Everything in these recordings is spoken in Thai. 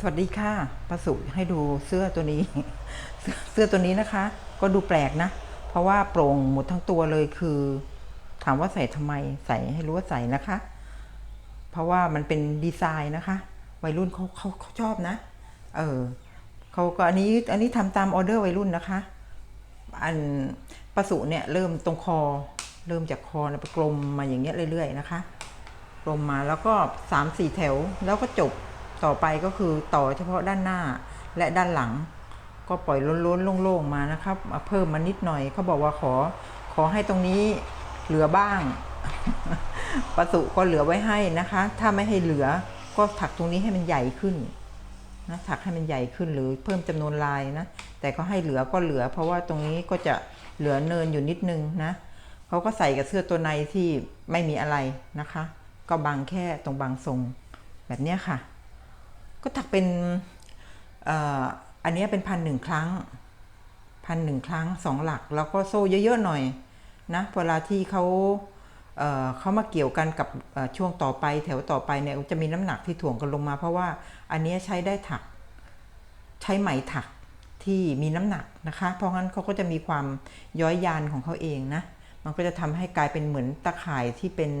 สวัสดีค่ะประสุให้ดูเสื้อตัวนี้ เสื้อตัวนี้นะคะ ก็ดูแปลกนะ เพราะว่าโปร่งหมดทั้งตัวเลยคือ ถามว่าใส่ทำไมใส่ให้รู้ว่าใส่นะคะ เพราะว่ามันเป็นดีไซน์นะคะ วัยรุ่นเขาเขาเขาชอบนะ เออเขาก็อันนี้อันนี้ทำตามออเดอร์วัยรุ่นนะคะ อันประสุเนี่ยเริ่มตรงคอ เริ่มจากคอแล้วไปกลมมาอย่างเงี้ยเรื่อยๆนะคะ กลมมาแล้วก็สามสี่แถวแล้วก็จบ ต่อไปก็คือต่อเฉพาะด้านหน้าและด้านหลัง ก็ปล่อยล้นๆโล่งๆมานะครับมาเพิ่มมานิดหน่อยเขาบอกว่าขอขอให้ตรงนี้เหลือบ้างประสุก็เหลือไว้ให้นะคะ ถ้าไม่ให้เหลือก็ถักตรงนี้ให้มันใหญ่ขึ้นนะถักให้มันใหญ่ขึ้นหรือเพิ่มจำนวนลายนะ แต่ก็ให้เหลือก็เหลือ เพราะว่าตรงนี้ก็จะเหลือเนินอยู่นิดนึงนะเขาก็ใส่กับเสื้อตัวในที่ไม่มีอะไรนะคะ ก็บางแค่ตรงบางทรงแบบนี้ค่ะ ก็ถักเป็นอันนี้เป็นพันหนึ่งครั้งพันหนึ่งครั้งสองหลัก แล้วก็โซ่เยอะๆหน่อยนะเวลาที่เขาเเขามาเกี่ยวกันกับช่วงต่อไปแถวต่อไปเนี่ยจะมีน้ำหนักที่ถ่วงกันลงมา เพราะว่าอันนี้ใช้ได้ถักใช้ไหมถักที่มีน้ำหนักนะคะ เพราะงั้นเขาก็จะมีความย้อยยานของเขาเองนะมันก็จะทำให้กลายเป็นเหมือนตะข่ายที่เป็น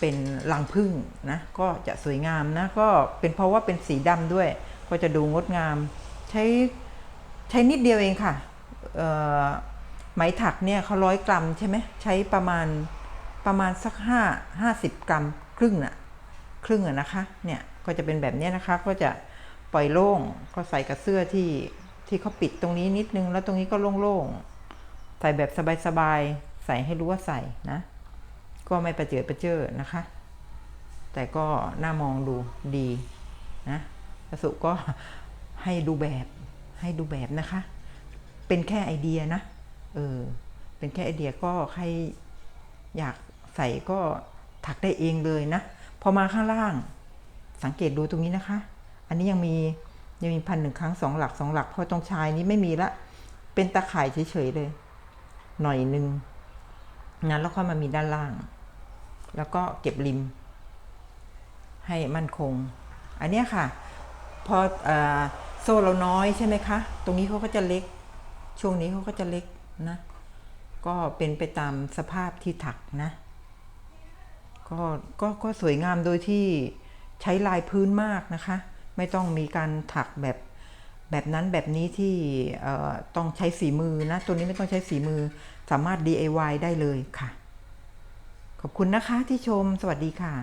เป็นรังผึ้งนะก็จะสวยงามนะก็เป็นเพราะว่าเป็นสีดำด้วย ก็จะดูงดงาม ใช้ใช้นิดเดียวเองค่ะไหมถักเนี่ยเขาร้อยกรัมใช่ไหมใช้ประมาณประมาณสักห้าห้าสิบกรัมครึ่งน่ะครึ่งอะนะคะเนี่ยก็จะเป็นแบบนี้นะคะก็จะปล่อยโล่งก็ใส่กับเสื้อที่ที่เขาปิดตรงนี้นิดนึง แล้วตรงนี้ก็โล่งๆใส่แบบสบายๆใส่ให้รู้ว่าใส่นะ ก็ไม่ประเจิดประเจิอนะคะ แต่ก็น่ามองดูดีนะประสุก็ให้ดูแบบให้ดูแบบนะคะ เป็นแค่ไอเดียนะ เออ เป็นแค่ไอเดียก็ใครอยากใส่ก็ถักได้เองเลยนะ พอมาข้างล่าง สังเกตดูตรงนี้นะคะ อันนี้ยังมียังมีพันหนึ่งครั้งสองหลักสองหลักพอตรงชายนี้ไม่มีละ เป็นตะข่ายเฉยๆเลย หน่อยหนึ่งงั้นแล้วค่อยมามีด้านล่าง แล้วก็เก็บริม ให้มั่นคง อันนี้ค่ะ พออโซ่เราน้อยใช่ไหมคะ ตรงนี้เขาก็จะเล็ก ช่วงนี้เขาก็จะเล็กนะ ก็เป็นไปตามสภาพที่ถักนะก็ก็ก็สวยงามโดยที่ใช้ลายพื้นมากนะคะ ไม่ต้องมีการถักแบบแบบนั้นแบบนี้ที่ต้องใช้สีมือนะ ตัวนี้ไม่ต้องใช้สีมือสามารถ DIY ได้เลยค่ะ ขอบคุณนะคะที่ชม สวัสดีค่ะ